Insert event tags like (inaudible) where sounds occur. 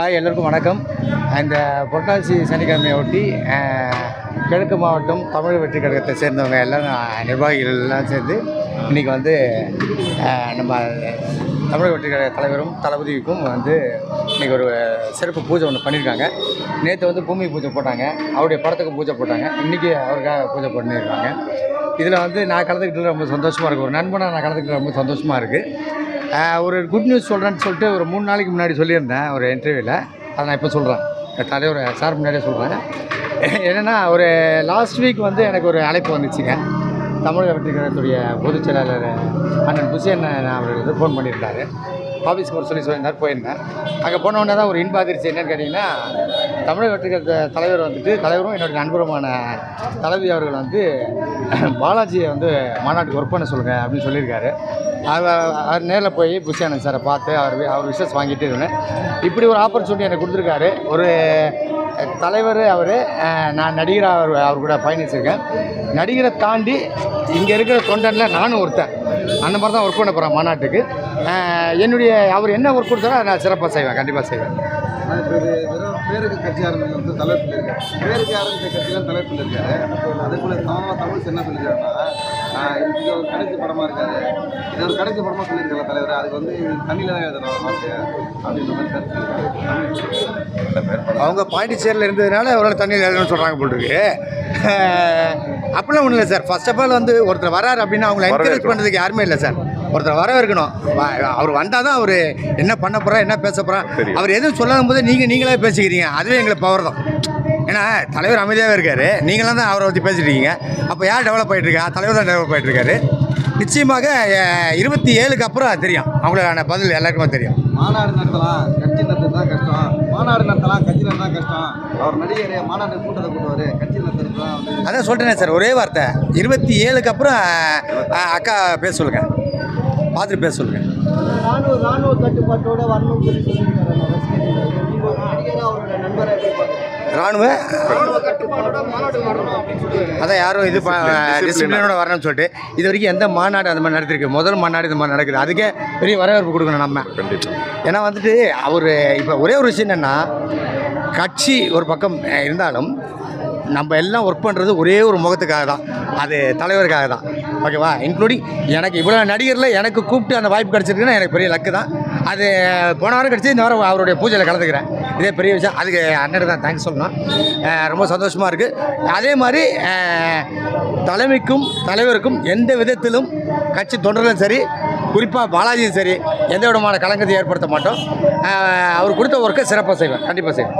Hi எல்லோருக்கும் வணக்கம். இந்த புரட்டாசி சனிக்கிழமையை ஒட்டி கிழக்கு மாவட்டம் தமிழ் வெற்றி கழகத்தை சேர்ந்தவங்க எல்லாம் நிர்வாகிகள் எல்லாம் சேர்ந்து இன்றைக்கி வந்து நம்ம தமிழ் வெற்றி கழக தலைவரும் தளபதிக்கும் வந்து இன்றைக்கி ஒரு சிறப்பு பூஜை ஒன்று பண்ணியிருக்காங்க. நேற்று வந்து பூமி பூஜை போட்டாங்க. அவருடைய படத்துக்கு பூஜை போட்டாங்க. இன்றைக்கி அவருக்காக பூஜை பண்ணியிருக்காங்க. இதில் வந்து நான் கலந்துக்கிட்டு ரொம்ப சந்தோஷமாக இருக்குது ஒரு நண்பனாக நான் கலந்துக்கிட்டு ரொம்ப சந்தோஷமாக இருக்குது ஒரு குட் நியூஸ் சொல்கிறேன்னு சொல்லிட்டு ஒரு மூணு நாளைக்கு முன்னாடி சொல்லியிருந்தேன் ஒரு இன்டர்வியூவில் அதை நான் இப்போ சொல்கிறேன் தலைவர் சார் முன்னாடியே சொல்கிறேன் என்னென்னா ஒரு லாஸ்ட் வீக் வந்து எனக்கு ஒரு அழைப்பு வந்துச்சுங்க. தமிழக வெற்றி பொதுச் செயலாளர் அண்ணன் புசியன் அவர் வந்து ஃபோன் பண்ணியிருந்தாரு. ஆஃபீஸ்க்கு ஒரு சொல்லி சொல்லியிருந்தார் போயிருந்தேன். அங்கே போன தான் ஒரு இன்ப அதிர்ச்சி என்னன்னு கேட்டிங்கன்னா தமிழக வெற்றி தலைவர் வந்துட்டு தலைவரும் என்னுடைய நண்பருமான தலைவி அவர்கள் வந்து பாலாஜியை வந்து மாநாட்டுக்கு ஒர்க் பண்ண சொல்லுங்கள் அப்படின்னு சொல்லியிருக்காரு. அவர் அவர் நேரில் போய் புஷியானந்த் சாரை பார்த்து அவர் வி- அவர் விஷஸ் வாங்கிட்டு இருந்தேன். இப்படி ஒரு ஆப்பர்ச்சுனிட்டி எனக்கு கொடுத்துருக்காரு. ஒரு தலைவர் அவர் நான் நடிகராக அவர் அவர் கூட பயணிச்சிருக்கேன். நடிகரை தாண்டி இங்கே இருக்கிற தொண்டனில் நானும் ஒருத்தன். அந்த மாதிரி தான் ஒர்க் பண்ண போகிறேன் மாநாட்டுக்கு. என்னுடைய அவர் என்ன ஒர்க் கொடுத்தாரோ நான் சிறப்பாக செய்வேன். கண்டிப்பாக செய்வேன். பேருக்கு கட்சி ஆரம்பிச்சு வந்து தலைப்பில் இருக்காரு. பேருக்கு ஆரம்பித்த கட்சிலாம் தலைப்பில் இருக்காரு. அதே போல் சமமாக தமிழ் என்ன சொல்லியிருக்காருன்னா இது ஒரு கடைசி படமாக இருக்காது. இது ஒரு கடைசி படமாக சொல்லியிருக்காரு தலைவர். அதுக்கு வந்து தண்ணியில் தான் எழுதணும் அப்படின்ற மாதிரி கருத்து சொல்லியிருக்காரு. அவங்க பாண்டிச்சேரியில் இருந்ததுனால அவரால் தண்ணியில் எழுதணும்னு சொல்கிறாங்க அஹ், (laughs) அப்படிலாம் ஒன்றும் இல்லை சார். ஃபர்ஸ்ட் ஆஃப் ஆல் வந்து ஒருத்தர் வராரு அப்படின்னா அவங்கள என்கரேஜ் பண்ணுறதுக்கு யாருமே இல்லை சார். ஒருத்தர் வர இருக்கணும் வ- அவர் வந்தால் தான் அவர் என்ன பண்ண போகிறா என்ன பேச போகிறா அவர் எதுவும் சொல்லாத போது நீங்கள் நீங்களே பேசிக்கிறீங்க. அதுவே எங்களுக்கு பவர் தான். ஏன்னா தலைவர் அமைதியாகவே இருக்காரு. நீங்களாம் தான் அவரை பற்றி பேசிட்டு இருக்கீங்க. அப்போ யார் டெவலப் ஆகிட்டு இருக்கா? தலைவர் தான் டெவலப் ஆகிட்டு இருக்காரு. நிச்சயமாக இருபத்தி ஏழுக்கு அப்புறம் தெரியும். அவங்களுக்கான பதில் எல்லாருக்குமே தெரியும். மாநாடு நடத்தலாம். கட்சி நடத்துறது தான் கஷ்டம். மாநாடு நடத்தலாம். கட்சி நடத்தலாம் கஷ்டம். அவர் நடிகர் மாநாடு கூட்டத்தை கூட்டுவார் கட்சி நடத்துறது அதான் சொல்கிறேனே சார் ஒரே வார்த்தை. இருபத்தி ஏழுக்கு அப்புறம் அக்கா பேச சொல்லுங்கள் பார்த்துட்டு பேச சொல்லுங்கள் ராணுவ? ராணுவ கட்டுப்பாட்டோட பார்க்குறீங்க? ராணுவ அதான் யாரும் இது டிசிப்ளினோட வரணும்னு சொல்லிட்டு. இது வரைக்கும் எந்த மாநாடு அந்த மாதிரி நடத்திருக்கு முதல் மாநாடு இந்த மாதிரி நடக்குது. அதுக்கே பெரிய வரவேற்பு கொடுக்கணும் நம்ம. ஏன்னா வந்துட்டு அவர் இப்போ ஒரே ஒரு விஷயம் என்னென்னா கட்சி ஒரு பக்கம் இருந்தாலும் நம்ம எல்லாம் ஒர்க் பண்ணுறது ஒரே ஒரு முகத்துக்காக தான். அது தலைவருக்காக தான். ஓகேவா இன்க்ளூடிங் எனக்கு இவ்வளோ நடிகரில் எனக்கு கூப்பிட்டு அந்த வாய்ப்பு கிடச்சிருக்குன்னா எனக்கு பெரிய லக்கு தான். அது போன வாரம் கிடச்சி இந்த வாரம் அவருடைய பூஜையில் கலந்துக்கிறேன். இதே பெரிய விஷயம். அதுக்கு அண்ணன் தான் தேங்க்ஸ் சொல்லணும். ரொம்ப சந்தோஷமாக இருக்குது அதே மாதிரி தலைமைக்கும் தலைவருக்கும் எந்த விதத்திலும் கட்சி தொண்டர்களும் சரி குறிப்பாக பாலாஜியும் சரி எந்த விதமான கலங்கத்தை ஏற்படுத்த மாட்டோம். அவர் கொடுத்த ஒர்க்கை சிறப்பாக செய்வேன். கண்டிப்பாக செய்வேன்.